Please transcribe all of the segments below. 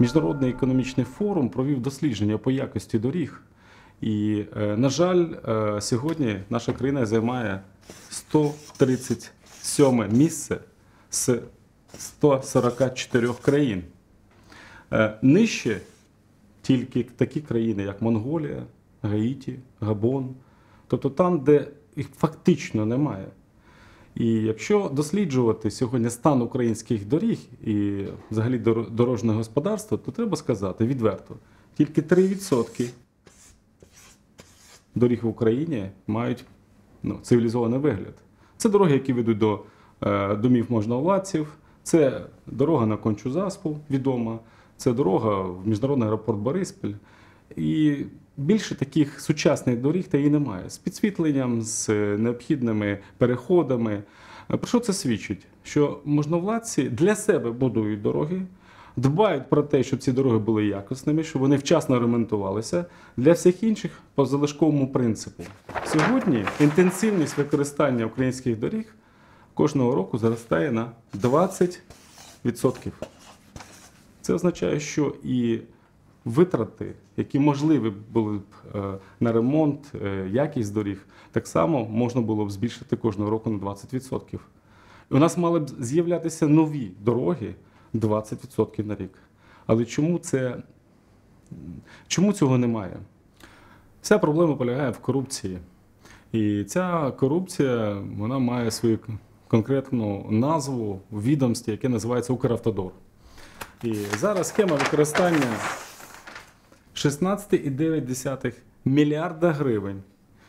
Міжнародний економічний форум провів дослідження по якості доріг. І, е, на жаль, е, сьогодні наша країна займає 137 місце з 144 країн. Е, Нижче тільки такі країни, як Монголія, Гаїті, Габон, тобто там, де їх фактично немає. І якщо досліджувати сьогодні стан українських доріг і взагалі дор- дорожнього господарства, то треба сказати відверто, тільки 3% доріг в Україні мають ну, цивілізований вигляд. Це дороги, які ведуть до е, домів можновладців, це дорога на кончу заспу відома, це дорога в міжнародний аеропорт Бориспіль. І більше таких сучасних доріг та і немає. З підсвітленням, з е, необхідними переходами. Е, Про що це свідчить? Що можновладці для себе будують дороги, дбають про те, щоб ці дороги були якісними, щоб вони вчасно ремонтувалися. Для всіх інших по залишковому принципу. Сьогодні інтенсивність використання українських доріг кожного року зростає на 20%. Це означає, що і витрати, які можливі були б е, на ремонт, е, якість доріг, так само можна було б збільшити кожного року на 20%. І у нас мали б з'являтися нові дороги 20% на рік. Але чому це чому цього немає? Вся проблема полягає в корупції. І ця корупція вона має свою конкретну назву в відомстві, яке називається Укравтодор. І зараз схема використання 16,9 мільярда гривень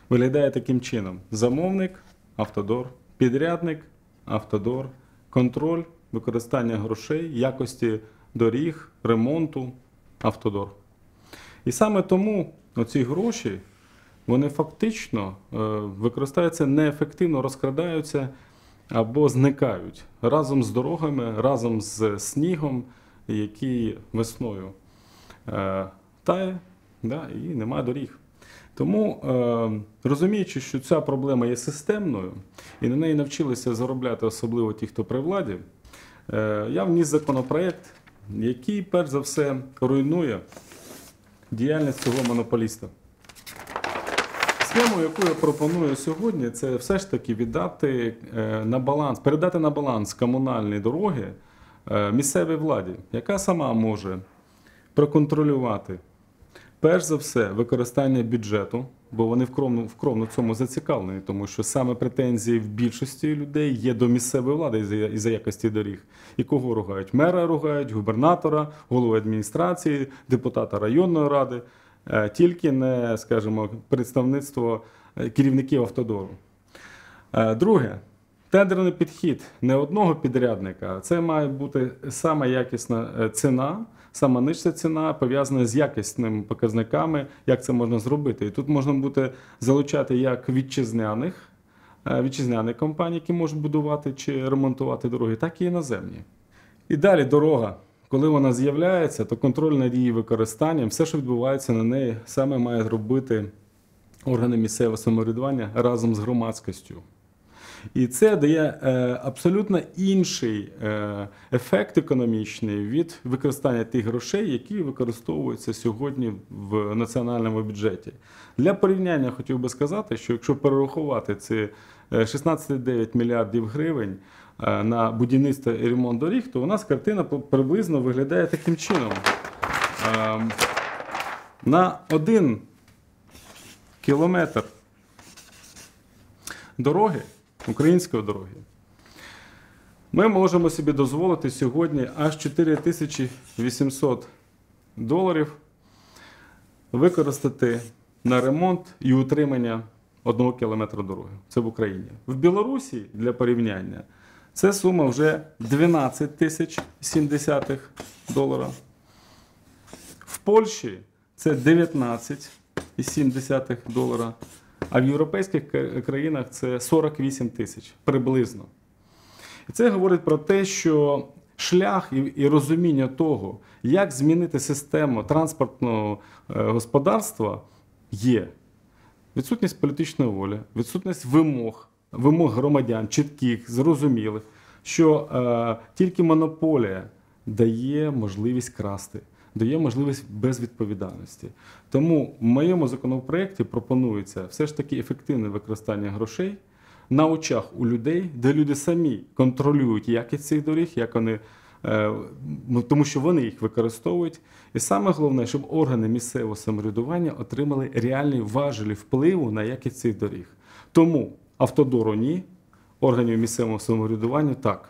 виглядає таким чином: замовник, автодор, підрядник, автодор, контроль, використання грошей, якості доріг, ремонту, автодор. І саме тому оці гроші вони фактично е, використаються неефективно, розкрадаються або зникають разом з дорогами, разом з снігом, який весною е, тає, да, і немає доріг. Тому, е, розуміючи, що ця проблема є системною, і на неї навчилися заробляти особливо ті, хто при владі, е, я вніс законопроект, який перш за все руйнує діяльність цього монополіста. Схему, яку я пропоную сьогодні, це все ж таки віддати е, на баланс, передати на баланс комунальні дороги місцевій владі, яка сама може проконтролювати перш за все використання бюджету, бо вони вкровно, вкровно цьому зацікавлені, тому що саме претензії в більшості людей є до місцевої влади із-за із якості доріг. І кого ругають? Мера ругають, губернатора, голови адміністрації, депутата районної ради, е, тільки не, скажімо, представництво е, керівників автодору. Е, Друге, тендерний підхід не одного підрядника, це має бути сама якісна ціна, сама нижча ціна пов'язана з якісними показниками, як це можна зробити. І тут можна буде залучати як вітчизняних, е, вітчизняних компаній, які можуть будувати чи ремонтувати дороги, так і іноземні. І далі дорога. Коли вона з'являється, то контроль над її використанням, все, що відбувається на неї, саме має робити органи місцевого самоврядування разом з громадськістю. І це дає е, абсолютно інший е, ефект економічний від використання тих грошей, які використовуються сьогодні в національному бюджеті. Для порівняння хотів би сказати, що якщо перерахувати ці е, 16,9 мільярдів гривень е, на будівництво і ремонт доріг, то у нас картина приблизно виглядає таким чином. Ем, На один кілометр дороги, української дороги, ми можемо собі дозволити сьогодні аж 4800 доларів використати на ремонт і утримання одного кілометра дороги. Це в Україні. В Білорусі для порівняння це сума вже 12 тисяч 70 доларів. В Польщі це 19,7 долара, а в європейських країнах це 48 тисяч приблизно. І це говорить про те, що шлях і, розуміння того, як змінити систему транспортного е, господарства, є. Відсутність політичної волі, відсутність вимог, вимог громадян, чітких, зрозумілих, що е, тільки монополія дає можливість красти, дає можливість безвідповідальності. Тому в моєму законопроекті пропонується все ж таки ефективне використання грошей на очах у людей, де люди самі контролюють якість цих доріг, як вони. е, ну, Тому що вони їх використовують. І саме головне, щоб органи місцевого самоврядування отримали реальні важелі впливу на якість цих доріг. Тому автодору ні, органів місцевого самоврядування так.